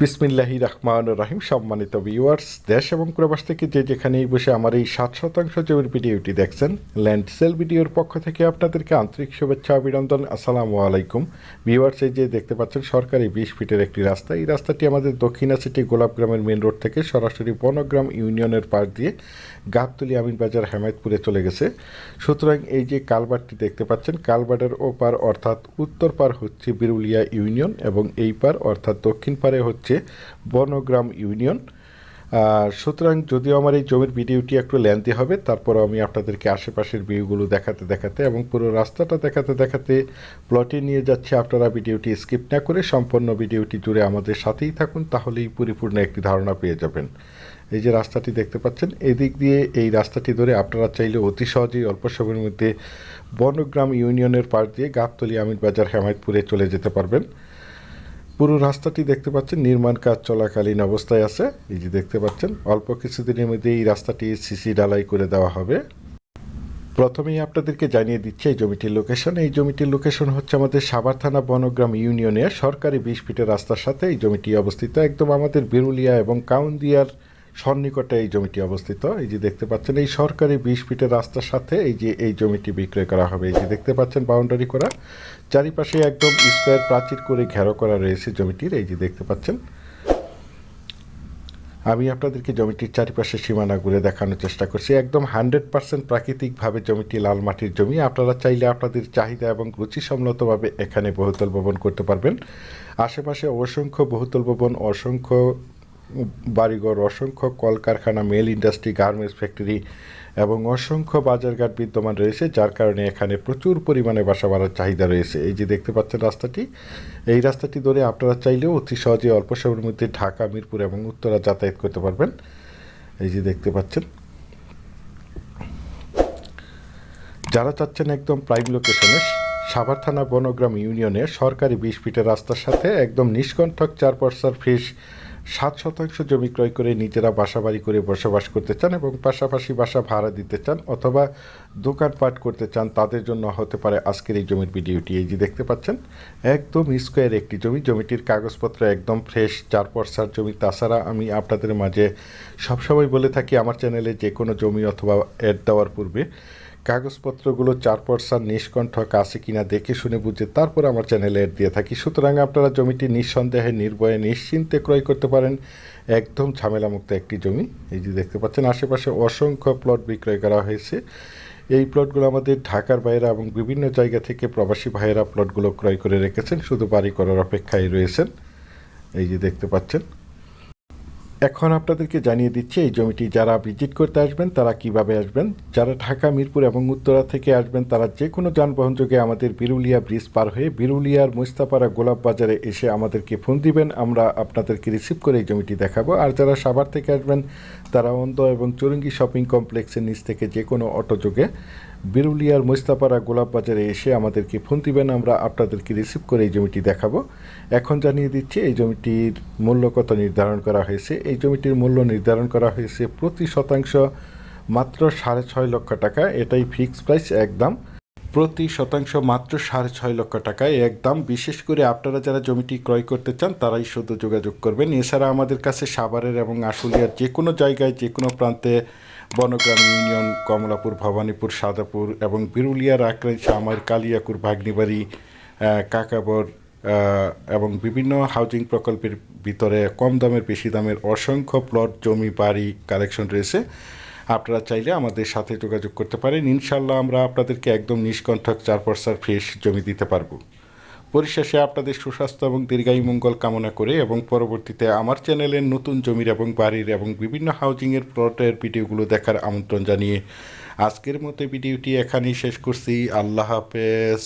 বিসমিল্লাহি রহমান রাহিম, সম্মানিত ভিউয়ার্স দেশ এবং প্রবাস থেকে যে যেখানেই বসে আমার এই সাত শতাংশ জমির ভিডিওটি দেখছেন ল্যান্ড সেল ভিডিওর পক্ষ থেকে আপনাদেরকে আন্তরিক শুভেচ্ছা, অভিনন্দন, আসসালামু আলাইকুম। ভিউয়ার্স এই যে দেখতে পাচ্ছেন, সরকারি বিশ ফিটের একটি রাস্তা। এই রাস্তাটি আমাদের দক্ষিণা সিটি গোলাপগ্রামের মেন রোড থেকে সরাসরি বনগ্রাম ইউনিয়নের পাশ দিয়ে গাবতলি আমিন বাজার, হেমায়তপুরে চলে গেছে। সুতরাং এই যে কালবারটি দেখতে পাচ্ছেন কালবারের ওপার অর্থাৎ উত্তর পার হচ্ছে বিরুলিয়া ইউনিয়ন এবং এই পার অর্থাৎ দক্ষিণ পারে হচ্ছে বনগ্রাম ইউনিয়ন। সুতরাং যদিও আমার এই জমির ভিডিওটি একটু লেন্থি হবে তারপর আমি আপনাদেরকে আশেপাশের ভিউগুলো দেখাতে দেখাতে এবং পুরো রাস্তাটা দেখাতে দেখাতে প্লটে নিয়ে যাচ্ছে। আপনারা ভিডিওটি স্কিপ না করে সম্পূর্ণ ভিডিওটি জুড়ে আমাদের সাথেই থাকুন, তাহলেই পরিপূর্ণ একটি ধারণা পেয়ে যাবেন। এই যে রাস্তাটি দেখতে পাচ্ছেন, এদিক দিয়ে এই রাস্তাটি ধরে আপনারা চাইলে অতি সহজেই অল্প সময়ের মধ্যে বনগ্রাম ইউনিয়নের পাশ দিয়ে গাবতলি আমির বাজার হেমায়তপুরে চলে যেতে পারবেন। পুরো রাস্তাটি দেখতে পাচ্ছেন, নির্মাণ কাজ চলাকালীন অবস্থায় আছে। এই যে দেখতে পাচ্ছেন, অল্প কিছুদিনের মধ্যে এই রাস্তাটি সিসি ডালাই করে দেওয়া হবে। প্রথমেই আপনাদেরকে জানিয়ে দিচ্ছি, এই জমিটির লোকেশন এই জমিটির লোকেশন হচ্ছে আমাদের সাভার থানা বনগ্রাম ইউনিয়নের সরকারি বিশ ফিটের রাস্তার সাথে এই জমিটি অবস্থিত। একদম আমাদের বিরুলিয়া এবং কাউন্দিয়ার সন্নিকটে এই জমিটি অবস্থিত। এই যে দেখতে পাচ্ছেন, এই সরকারি বিশ ফিটের রাস্তার সাথে এই যে এই জমিটি বিক্রয় করা হবে। এই যে দেখতে পাচ্ছেন, বাউন্ডারি করা। চারিপাশে একদম স্কোয়ার প্রাচীর করে ঘেরো করা রয়েছে জমিটির। এই যে দেখতে পাচ্ছেন। আমি আপনাদেরকে জমিটির চারিপাশে সীমানা ঘুরে দেখানোর চেষ্টা করছি। একদম হান্ড্রেড পার্সেন্ট প্রাকৃতিকভাবে জমিটি লাল মাটির জমি। আপনারা চাইলে আপনাদের চাহিদা এবং রুচিসম্মতভাবে এখানে বহুতল ভবন করতে পারবেন। আশেপাশে অসংখ্য বহুতল ভবন, অসংখ্য বাড়িঘর, অসংখ্য কলকারখানা, মেল ইন্ডাস্ট্রি, গার্মেন্টস ফ্যাক্টরি এবং অসংখ্য বাজারঘাট বিদ্যমান রয়েছে, যার কারণে এখানে প্রচুর পরিমাণে বাসা বাড়ার চাহিদা রয়েছে। এই যে দেখতে পাচ্ছেন রাস্তাটি, এই রাস্তাটি ধরে আপনারা চাইলেও অতি সহজে অল্প সময়ের মধ্যে ঢাকা, মিরপুর এবং উত্তরা যাতায়াত করতে পারবেন। এই যে দেখতে পাচ্ছেন, যারা চাচ্ছেন একদম প্রাইম লোকেশনে, সাভার থানা বনগ্রাম ইউনিয়নে সরকারি বিশ ফিটের রাস্তার সাথে একদম নিষ্কণ্ঠক চার পয়সার ফিস সাত শতাংশ জমি ক্রয় করে নিজেরা বাসা বাড়ি করে বসবাস করতে চান এবং পাশাপাশি বাসা ভাড়া দিতে চান অথবা দোকানপাট করতে চান, তাদের জন্য হতে পারে আজকের এই জমির ভিডিওটি। এই যে দেখতে পাচ্ছেন, একদম স্কোয়ার একটি জমি। জমিটির কাগজপত্র একদম ফ্রেশ, চার পর্সার জমি। তাছাড়া আমি আপনাদের মাঝে সবসময় বলে থাকি, আমার চ্যানেলে যে কোনো জমি অথবা অ্যাড দেওয়ার পূর্বে কাগজপত্রগুলো চার পর্সার নিষ্কণ্ঠক আছে কিনা দেখে শুনে বুঝে তারপর আমার চ্যানেলে অ্যাড দিয়ে থাকি। সুতরাং আপনারা জমিটি নিঃসন্দেহে, নির্ভয়ে, নিশ্চিন্তে ক্রয় করতে পারেন। একদম ঝামেলামুক্ত একটি জমি। এই যে দেখতে পাচ্ছেন, আশেপাশে অসংখ্য প্লট বিক্রয় করা হয়েছে। এই প্লটগুলো আমাদের ঢাকার বাইরে এবং বিভিন্ন জায়গা থেকে প্রবাসী ভাইয়েরা প্লটগুলো ক্রয় করে রেখেছেন। শুধু বাড়ি করার অপেক্ষায় রয়েছেন। এই যে দেখতে পাচ্ছেন এখন আপনাদেরকে জানিয়ে দিচ্ছি, এই জমিটি যারা ভিজিট করতে আসবেন, তারা কীভাবে আসবেন? যারা ঢাকা, মিরপুর এবং উত্তরা থেকে আসবেন, তারা যে কোনো যানবাহন যোগে আমাদের বিরুলিয়া ব্রিজ পার হয়ে বিরুলিয়ার মুস্তাপাড়া গোলাপ বাজারে এসে আমাদেরকে ফোন দিবেন। আমরা আপনাদেরকে রিসিভ করে এই জমিটি দেখাবো। আর যারা সাভার থেকে আসবেন, তারা অন্ধ এবং চুরঙ্গি শপিং কমপ্লেক্সের নিচ থেকে যে কোনো অটো যোগে বিরুলিয়ার মুস্তাপাড়া গোলাপ বাজারে এসে আমাদেরকে ফোন দিবেন। আমরা আপনাদেরকে রিসিভ করে এই জমিটি দেখাবো। এখন জানিয়ে দিচ্ছি, এই জমিটির মূল্য কত নির্ধারণ করা হয়েছে। এই জমিটির মূল্য নির্ধারণ করা হয়েছে প্রতি শতাংশ মাত্র সাড়ে ছয় লক্ষ টাকা। এটাই ফিক্স প্রাইস, একদম। প্রতি শতাংশ মাত্র সাড়ে ছয় লক্ষ টাকায়, একদম। বিশেষ করে আপনারা যারা জমিটি ক্রয় করতে চান, তারাই শুধু যোগাযোগ করবেন। এছাড়া আমাদের কাছে সাভারের এবং আশুলিয়ার যে কোনো জায়গায়, যে কোনো প্রান্তে বনগ্রাম ইউনিয়ন, কমলাপুর, ভবানীপুর, সাদাপুর এবং বিরুলিয়ার আক্রাই শামার কালিয়াকুর, ভাগ্নিবাড়ি কাকাবর এবং বিভিন্ন হাউজিং প্রকল্পের ভিতরে কম দামের, বেশি দামের অসংখ্য প্লট জমি, বাড়ি কালেকশন রয়েছে। আপনারা চাইলে আমাদের সাথে যোগাযোগ করতে পারেন। ইনশাল্লাহ আমরা আপনাদেরকে একদম নিষ্কণ্ঠক চার পর্সার ফ্রেশ জমি দিতে পারব। পরিশেষে আপনাদের সুস্বাস্থ্য এবং দীর্ঘায়ু মঙ্গল কামনা করে এবং পরবর্তীতে আমার চ্যানেলের নতুন জমির এবং বাড়ির এবং বিভিন্ন হাউজিংয়ের প্লটের ভিডিওগুলো দেখার আমন্ত্রণ জানিয়ে আজকের মতো ভিডিওটি এখানেই শেষ করছি। আল্লাহ হাফেজ।